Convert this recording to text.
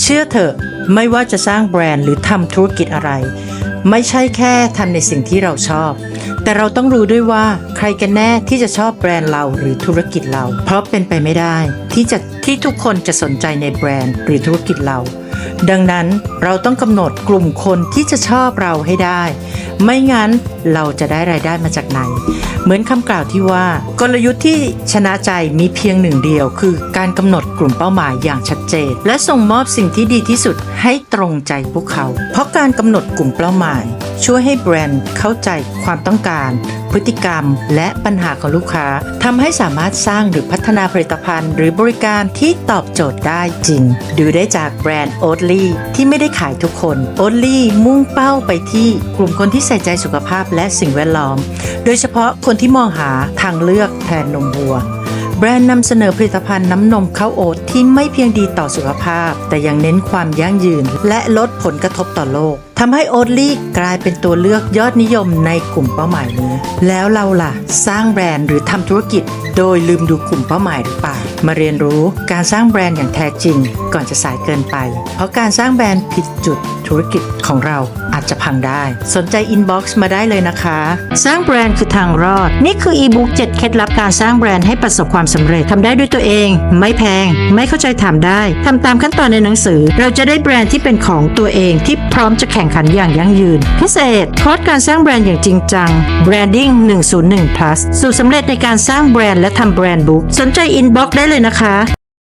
เชื่อเถอะไม่ว่าจะสร้างแบรนด์หรือทำธุรกิจอะไร ไม่ใช่แค่ทำในสิ่งที่เราชอบ แต่เราต้องรู้ด้วยว่าใครกันแน่ที่จะชอบแบรนด์เราหรือธุรกิจเรา เพราะเป็นไปไม่ได้ ที่จะที่ทุกคนจะสนใจในแบรนด์หรือธุรกิจเรา ดังนั้นเราต้องกำหนดกลุ่มคนที่จะชอบเราให้ได้ ไม่งั้นเราจะได้รายได้มาจากไหน เหมือนคำกล่าวที่ว่ากลยุทธ์ที่ชนะใจมีเพียงหนึ่งเดียว คือการกำหนดกลุ่มเป้าหมายอย่างชัดเจน และส่งมอบสิ่งที่ดีที่สุดให้ตรงใจพวกเขา เพราะการกำหนดกลุ่มเป้าหมาย ช่วยให้แบรนด์เข้าใจความต้องการ พฤติกรรม และปัญหาของลูกค้าทำให้สามารถสร้างหรือพัฒนาผลิตภัณฑ์ หรือบริการที่ตอบโจทย์ได้จริง ดูได้จากแบรนด์โอ๊ตลี่ที่ไม่ได้ขายทุกคนโอ๊ตลี่มุ่งเป้าไปที่กลุ่มคนที่ใส่ใจสุขภาพและสิ่งแวดล้อม โดยเฉพาะคนที่มองหาทางเลือกแทนนมวัว แบรนด์นำเสนอผลิตภัณฑ์น้ำนมข้าวโอ๊ตที่ไม่เพียงดีต่อสุขภาพ แต่ยังเน้นความยั่งยืน และลดผลกระทบต่อโลกทำให้โอ๊ตลี่กลายเป็นตัวเลือกยอดนิยมในกลุ่มเป้าหมายนี้ แล้วเราล่ะ สร้างแบรนด์หรือทำธุรกิจโดยลืมดูกลุ่มเป้าหมายหรือเปล่า มาเรียนรู้การสร้างแบรนด์อย่างแท้จริง ก่อนจะสายเกินไป เพราะการสร้างแบรนด์ผิดจุดธุรกิจของเราอาจจะพังได้ สนใจอินบ็อกซ์มาได้เลยนะคะ สร้างแบรนด์คือทางรอด นี่คืออีบุ๊ก7เคล็ดลับการสร้างแบรนด์ให้ประสบความสำเร็จทำได้ด้วยตัวเอง ไม่แพง ไม่เข้าใจถามได้ทำตามขั้นตอนในหนังสือ เราจะได้แบรนด์ที่เป็นของตัวเองที่พร้อมจะแข่งขันอย่างยั่งยืน พิเศษคอร์สการสร้างแบรนด์อย่างจริงจัง Branding 101 plus สูตรสำเร็จในการสร้างแบรนด์และทำแบรนด์บุ๊กสนใจอินบ็อกซ์ได้เลยนะคะ